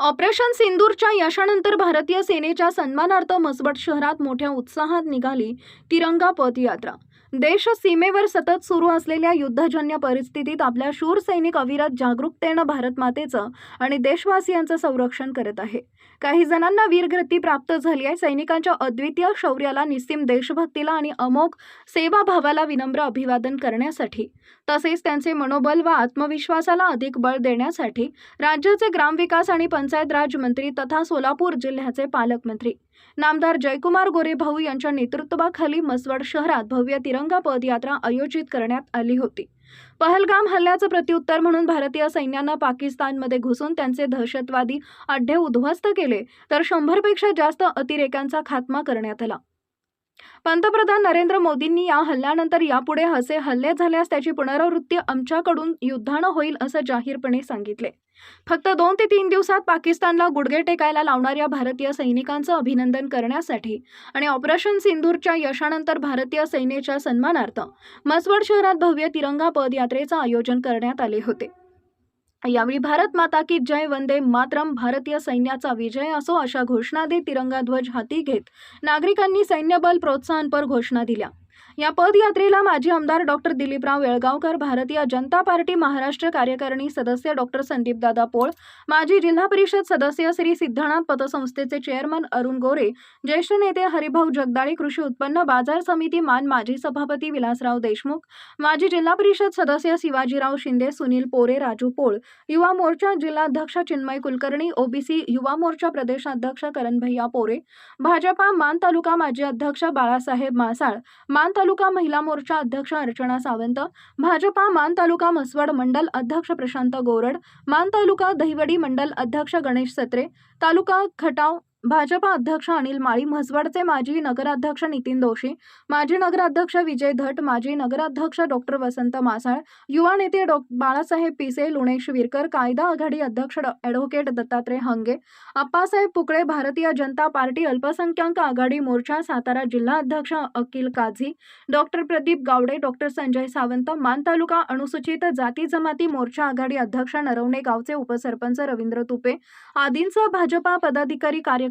Operation सिंदूरच्या यशानंतर भारतीय सेनेच्या सन्मानार्थ मसबट शहरात मोठ्या उत्साहात निघाली तिरंगा पदयात्रा. देश सीमेवर सतत सुरू असलेल्या युद्धजन्य परिस्थितीत आपल्या शूर सैनिक अविरत जागरूकतेनं भारत मातेचं आणि देशवासियांचं संरक्षण करत आहे. काही जणांना वीरगती प्राप्त झाली आहे. सैनिकांच्या अद्वितीय शौर्याला निस्सीम देशभक्तीला आणि अमोघ सेवाभावाला विनम्र अभिवादन करण्यासाठी तसेच त्यांचे मनोबल व आत्मविश्वासाला अधिक बळ देण्यासाठी राज्याचे ग्रामविकास आणि पंचायत राज मंत्री तथा सोलापूर जिल्ह्याचे पालकमंत्री. नामदार जयकुमार गोरेभाऊ यांच्या नेतृत्वाखाली मसवड शहरात भव्य तिरंगा पदयात्रा आयोजित करण्यात आली होती. पहलगाम हल्ल्याचं प्रत्युत्तर म्हणून भारतीय सैन्यानं पाकिस्तानमध्ये घुसून त्यांचे दहशतवादी अड्डे उद्ध्वस्त केले तर शंभरपेक्षा जास्त अतिरेक्यांचा खात्मा करण्यात आला. पंतप्रधान नरेंद्र मोदींनी या हल्ल्यानंतर यापुढे असे हल्ले झाल्यास त्याची पुनरावृत्ती आमच्याकडून युद्धानं होईल असं जाहीरपणे सांगितले. फक्त दोन ते तीन दिवसात पाकिस्तानला गुडघे टेकायला लावणाऱ्या भारतीय सैनिकांचं अभिनंदन करण्यासाठी आणि ऑपरेशन सिंदूरच्या यशानंतर भारतीय सेनेच्या सन्मानार्थ मसवड शहरात भव्य तिरंगा पदयात्रेचं आयोजन करण्यात आले होते. यावेळी भारत माता की जय वंदे मातरम भारतीय सैन्याचा विजय असो अशा घोषणा देत तिरंगा ध्वज हाती घेत नागरिकांनी सैन्यबल प्रोत्साहनपर घोषणा दिल्या. या पदयात्रेला माजी आमदार डॉक्टर दिलीपराव येळगावकर भारतीय जनता पार्टी महाराष्ट्र कार्यकारिणी सदस्य डॉक्टर संदीपदादा पोळ माजी जिल्हा परिषद सदस्य श्री सिद्धनाथ पतसंस्थेचे चेअरमन अरुण गोरे ज्येष्ठ नेते हरिभाऊ जगदाळे कृषी उत्पन्न बाजार समिती मान माजी सभापती विलासराव देशमुख माजी जिल्हा परिषद सदस्य शिवाजीराव शिंदे सुनील पोरे राजू पोळ युवा मोर्चा जिल्हाध्यक्ष चिन्मय कुलकर्णी ओबीसी युवा मोर्चा प्रदेशाध्यक्ष करणभैया पोरे भाजपा मान तालुका माजी अध्यक्ष बाळासाहेब मासाळ मान मान तालुका महिला मोर्चा अध्यक्ष अर्चना सावंत भाजपा मान तालुका मसवड मंडल अध्यक्ष प्रशांत गोरड मान तालुका दहिवडी मंडल अध्यक्ष गणेश सत्रे तालुका खटाव भाजपा अध्यक्ष अनिल माळी म्हसवडचे माजी नगराध्यक्ष नितीन दोशी माजी नगराध्यक्ष विजय धट माजी नगराध्यक्ष डॉक्टर वसंत मासाळ युवा नेते डॉ. बाळासाहेब पिसे लुणेश विरकर कायदा आघाडी अध्यक्ष डॉ- ॲडव्होकेट दत्तात्रय हंगे अप्पासाहेब पुकळे भारतीय जनता पार्टी अल्पसंख्याक आघाडी मोर्चा सातारा जिल्हा अध्यक्ष अकिल काझी डॉक्टर प्रदीप गावडे डॉक्टर संजय सावंत मान तालुका अनुसूचित जाती जमाती मोर्चा आघाडी अध्यक्ष नरवणे गावचे उपसरपंच रवींद्र तुपे आदींसह भाजपा पदाधिकारी